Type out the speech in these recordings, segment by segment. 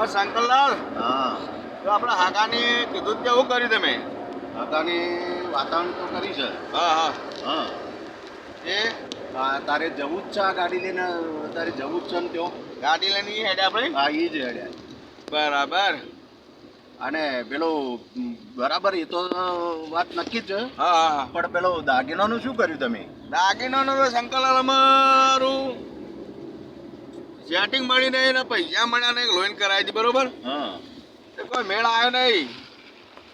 આ શંકરલાલ. હા. તો આપણે હાકાની કીધું કેવું કર્યું તમે? હાકાની વાતાવરણ તો કરી છે. હા હા. હા. એ? તારે જવું જ છે આ ગાડી લઈને તારે જવું જ છે ને ત્યાં ગાડી લઈને એ હેડ્યા આપણે હા એ જ હેડ્યા. બરાબર. અને પેલું બરાબર એ તો વાત નક્કી જ છે. હા. પણ પેલો દાગીનાનું શું કર્યું તમે? દાગીનાનું તો શંકરલાલ અમારું સેટિંગ મળી નહીં ને પૈસા મળ્યા નહીં લોન કરાવી હતી બરોબર? હા. કોઈ મેળ આવ્યો નહીં.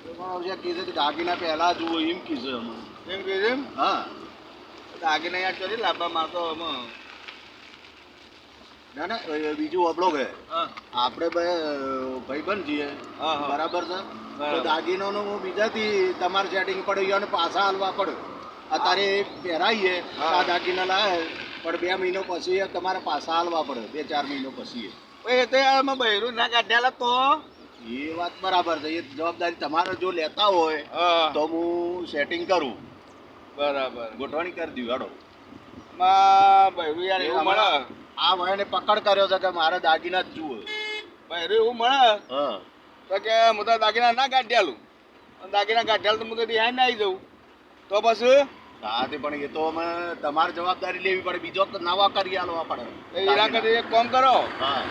તો કીધું કે દાગીના પહેલા જુઓ એમ કીધું એમ. એમ કીધું એમ? હા. દાગીના યાદ કરી લાંબા મારતો એમાં ના ના બીજું અબળો કે. હા. આપણે ભાઈબંધ છીએ. હા હા. બરાબર છે? તો. દાગીનાનું બીજાથી તમારે સેટિંગ ગયો અને પાછા હાલવા પડે. અત્યારે પહેરાઈએ તો આ દાગીના લાવે. પણ બે મહિનો પછી તમારે પાછા હાલવા પડે બે ચાર મહિનો પછી એ. તો અમે બહેરું ના કાઢ્યા તો? એ વાત બરાબર છે એ જવાબદારી તમારે જો લેતા હોય તો હું સેટિંગ કરું. બરાબર. ગોઠવણી કરી દઉં હાડો બહેરું યાર એવું મળે? આ ભાઈને પકડ કર્યો છે કે મારે દાગીના જ જુઓ બૈરું એવું મળે? હા. તો કે હું તો દાગીના ના કાઢ્યાલું દાગીના કાઢ્યાલું તો હું તો રિહાઈ ના આવી જવું તો પછી? હા તે પણ એ તો અમે તમારે જવાબદારી લેવી પડે. બીજો નવા કરી આલવા પડે એના કરે એક કામ કરો. હા.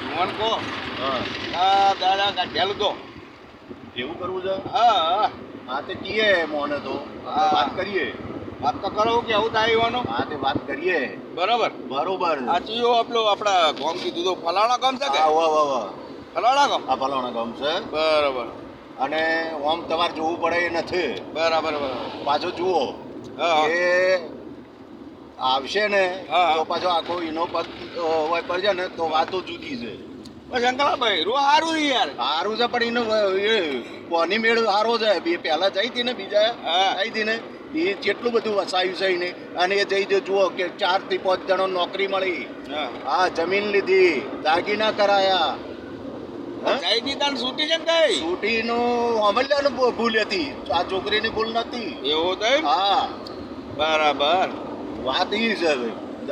મને કહો. હા. દાદા કાઢ્યાલું તો એવું કરવું છે? હા. હા હા તે કીએ મોને તો. હા. વાત કરીએ. વાત તો કરો કે આવું થાય એવાનો? હા તે વાત કરીએ. બરોબર. બરોબર. આ ચીયો આપણું આપણા ગામ કીધું તો ફલાણા ગામ છે કે? હા વાહ વાહ ફલાણા ગામ? આ ફલાણા ગામ છે. બરોબર. અને ઓમ તમારે જોવું પડે એ નથી. બરાબર બરાબર. પાછો જુઓ. હા હા. એ આવશે ને. તો પાછો આખો ઈનો અ, હોય પડશે ને તો વાતો જુદી છે. બસ શંકરભાઈ રૂ સારું છે યાર. સારું છે પણ એનો કોની મેળ સારો છે? બે પહેલા જઈ હતી ને બીજા. જઈ હતી ને એ કેટલું બધું વસાયું છે એને. અને એ જઈ જુઓ કે ચારથી પાંચ જણો નોકરી મળી. હા જમીન લીધી દાગીના કરાયા. હા? જઈ દીધા ને છૂટી છે ને કઈ છૂટીનું અમલ્યાનું ભૂલ હતી. આ છોકરીની ભૂલ નથી એવું તો હા. બરાબર. વાત એ છે.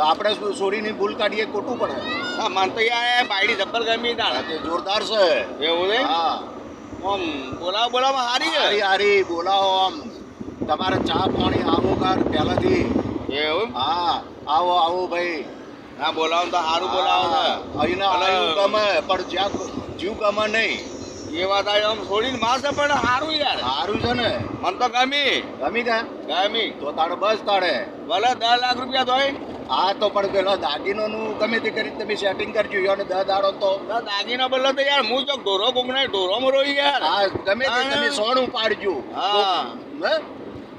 આપણે છોડીની ભૂલ કાઢીએ ખોટું પડે હા મન તો યાર બાયડી જબ્બર ગમી આ જોરદાર છે. એવું છે હા. આમ બોલાવો બોલાવો હારી હારી હારી બોલાવો આમ. તમારે ચા પાણી આવો કાર પહેલાથી. એવું હા આવો આવો ભાઈ. હા બોલાવો તો સારું બોલાવો અહીં અહીંના ગમે પણ જ્યાં જીવ કમા નહીં. એ વાત આમ છોડીને માસે પણ સારું યાર. સારું છે ને. મન તો ગમી. ગમી કે ગમી. તો તારે બસ તારે ભલે દસ લાખ રૂપિયા ધોય હા તો પણ પેલા દાગીનોનું ગમે તે કરી તમે સેટિંગ કરજો. યો ને દસ દાડો તો. દાગીનો દાગીના બદલો તો યાર હું તો ઢોરો કોકને ઢોરો મરો યાર. હા ગમે તે તમે સોનું પાડજો હા.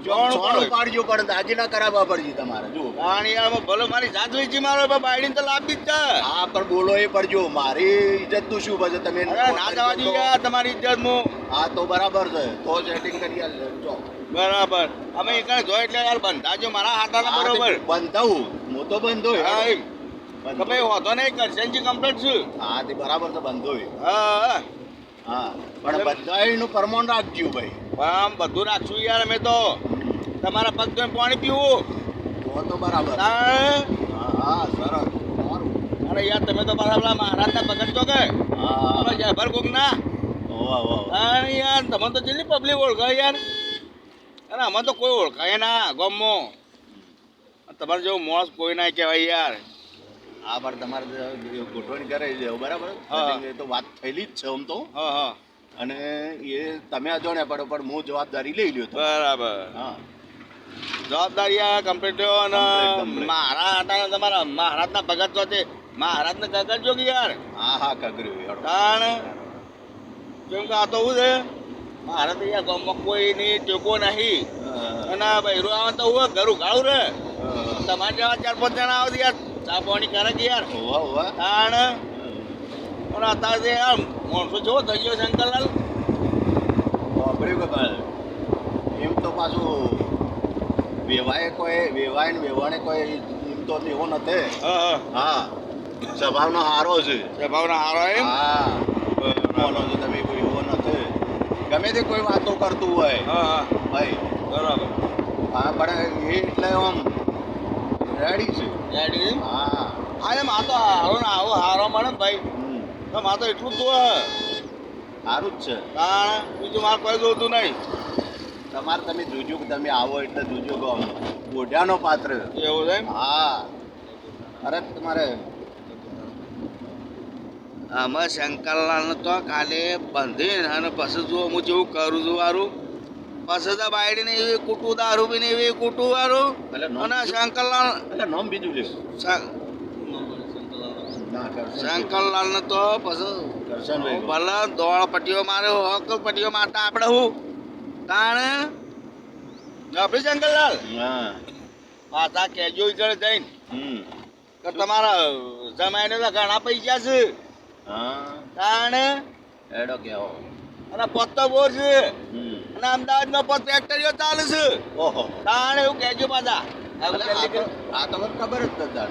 પાડે. પાડજો પણ દાગીના કરાવવા પડશે તમારે. જો પાણી યાર ભલે મારી વેચી મારો પણ તો લાભી જ છે હા પણ બોલો એ પડજો મારી ઇજ્જતનું શું પછી તમે ના જવા તો- યાર તમારી ઇજ્જત હું હા તો બરાબર છે. તો સેટિંગ કરી. જો. બરાબર. અમે એક જોઈ એટલે યાર બંધાજો મારા હાથાના બરોબર તે બંધાવું હું. તો બંધો હા ભાઈ હોતો નહીં કરશનજી કમ્પ્લેટ છું. હા તે બરાબર છે બંધો હા. હા. પણ બધાયનું પરમોન રાખજો ભાઈ. પણ આમ બધું રાખશું યાર અમે તો તમારા પગ તો પાણી પીવું. તો તો બરાબર. હા? હા સરસ. સારું. અરે યાર તમે તો મારા પેલા મહારાજના છો કે? હા જયભર કોક ના. અરે યાર તમે તો જેટલી પબ્લિક ઓળખાય યાર. અરે અમે તો કોઈ ઓળખાય ના ગામમાં તમારે જેવું મોસ કોઈ ના કહેવાય યાર. હા પણ તમારે ગોઠવણી કરે છે બરાબર? તો વાત થયેલી જ છે આમ તો. હા હા. અને એ તમે અજાણ્યા પડો પણ હું જવાબદારી લઈ લ્યો બરાબર. હા. જવાબદારી આ કમ્પ્લીટ અને. મારા હતા તમારા મહારાજના ભગત તો છે મહારાજને કગરજો કે યાર? હા હા કગર્યું હેડો. તાણ. કેમ કે આ તો હું છે મહારાજ યાર ગામમાં કોઈ ની ટેકો નહીં. અને ભાઈ આવે તો હું ઘર ઉઘાડું રે. તમારે જેવા ચાર પાંચ જણા આવે યાર ચા પાણી કરે કે યાર. હોવા હોવા. તાણ પણ અત્યારે આમ માણસો જો થઈ ગયો શંકરલાલ વાપર્યું કે કાલ એમ તો પાછું વેવાય કોઈ વેવાય ને વેવાણે કોઈ એમ તો એવો નથી હા હા. સ્વભાવનો હારો છે. સ્વભાવના હારો એમ? હા. બોલો છો તમે કોઈ એવો નથી ગમે તે કોઈ વાતો કરતું હોય. હા હા. ભાઈ. બરાબર. હા પણ એ એટલે આમ રેડી છે. રેડી હા. હા એમ આ તો હારો ને આવો હારો મળે ને ભાઈ. તો મારે તો એટલું જ જોવે સારું જ છે. કારણ બીજું મારે કોઈ જોતું નહીં. તમારે તમે જોજો કે તમે આવો એટલે જોજો કે આમ પાત્ર. એવું છે હા. અરે તમારે આમાં શંકરલાલ તો કાલે બંધીને અને પછી જુઓ હું જેવું કરું છું વારું પછી તો બાયડીને એવી કુટુ દારૂ પીને એવી કુટુ નોમ અને શંકરલાલ એટલે નામ બીજું લે શંકરલાલ ને તો પછી ભલે દોડ પટ્ટીઓ મારે હોક પટ્ટીઓ મારતા આપણે હું. તાણે આપણે શંકરલાલ? હા પાછા કેજો ઈકડે જઈને. હમ. કે તમારા જમાઈને તો ઘણા પૈસા છે. હા. તાણે એડો કેવો. અને પત્તો બોર છે. અને અમદાવાદમાં પત્તો ફેક્ટરીઓ ચાલે છે. ઓહો. તાણે એવું કહેજો પાછા. આ તો- ખબર જ નતા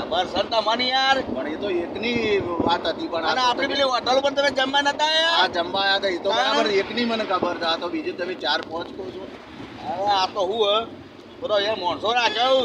ખબર છે તમારી યાર. પણ એ તો એકની વાત હતી પણ અને આપણે પેલી હોટલ પર તમે જમવા નતા આ જમવા આવ્યા હતા એ તો. બરાબર એકની મને ખબર છે. આ તો બીજી તમે ચાર પાંચ કહો છો. અરે આ તો હું હે. બધો એ માણસો રાખ્યો